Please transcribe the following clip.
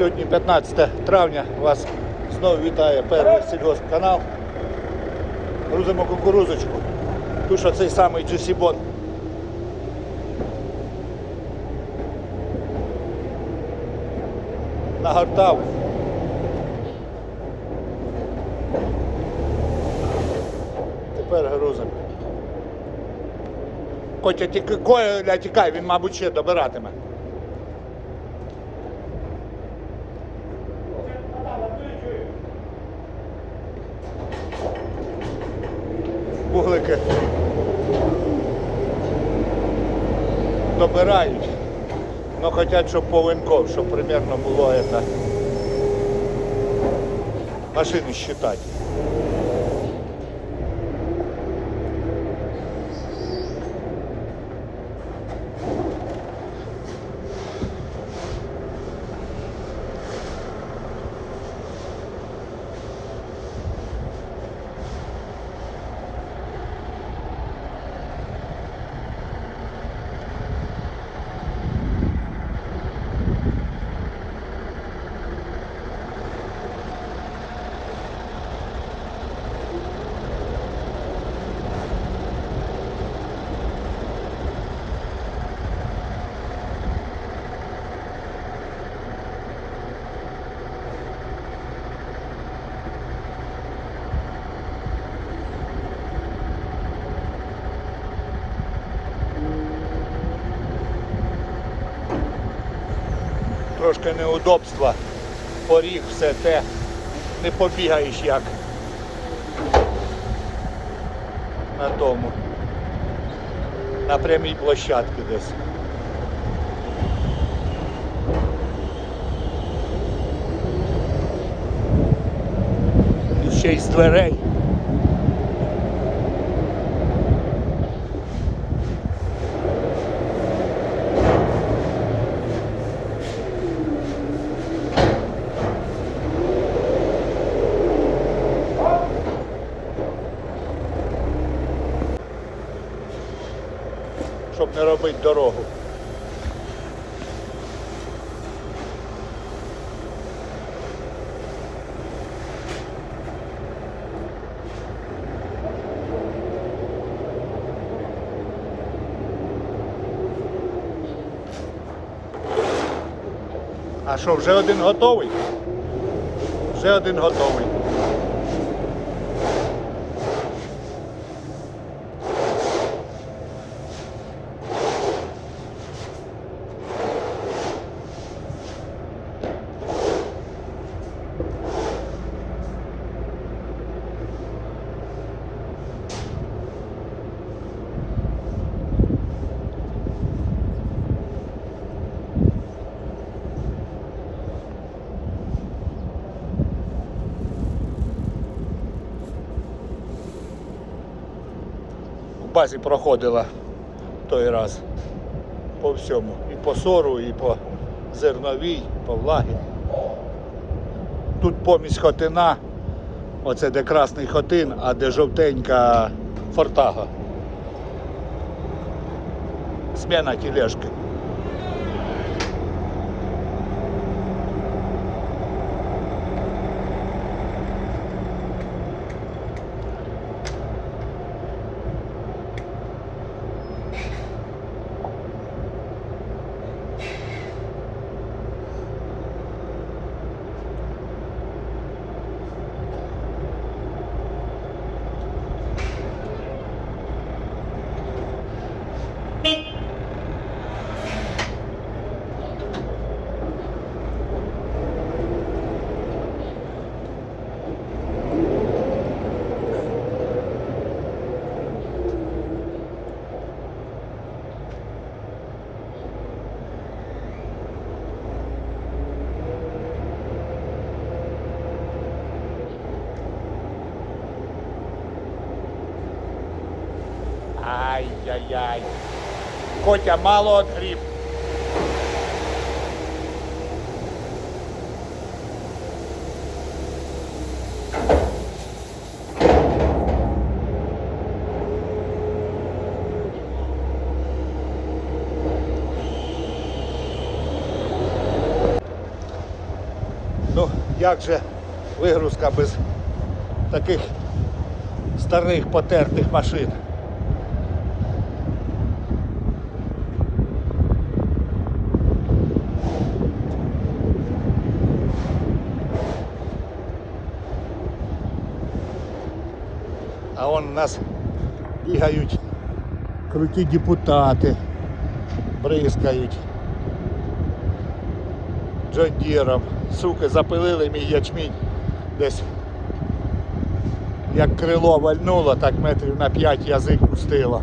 Сьогодні 15 травня. Вас знову вітає перший сільгоспканал. Грузимо кукурузочку. Ту, що цей самий Джусібон. Нагортав. Тепер грузимо. Котя, тільки Коля тікай, він, мабуть, ще добиратиме. Вуглики добирають, але хочуть, щоб повинков, щоб примерно було это, машини считати. Трошки неудобства, поріг, все те, не побігаєш як на тому, на прямій площадці десь. Ще й з дверей. Робити дорогу. А що, вже один готовий? Вже один готовий. Базі проходила той раз по всьому. І по сору, і по зерновій, і по влагі. Тут помість хотина, оце де красний хотин, а де жовтенька фортага. Зміна тележки. Ай-яй-яй. Котя мало отгріб. Ну, як же вигрузка без таких старих потертих машин? А вон у нас бігають круті депутати, бризкають джондіром. Суки запилили мій ячмінь десь. Як крило вальнуло, так метрів на п'ять язик пустило.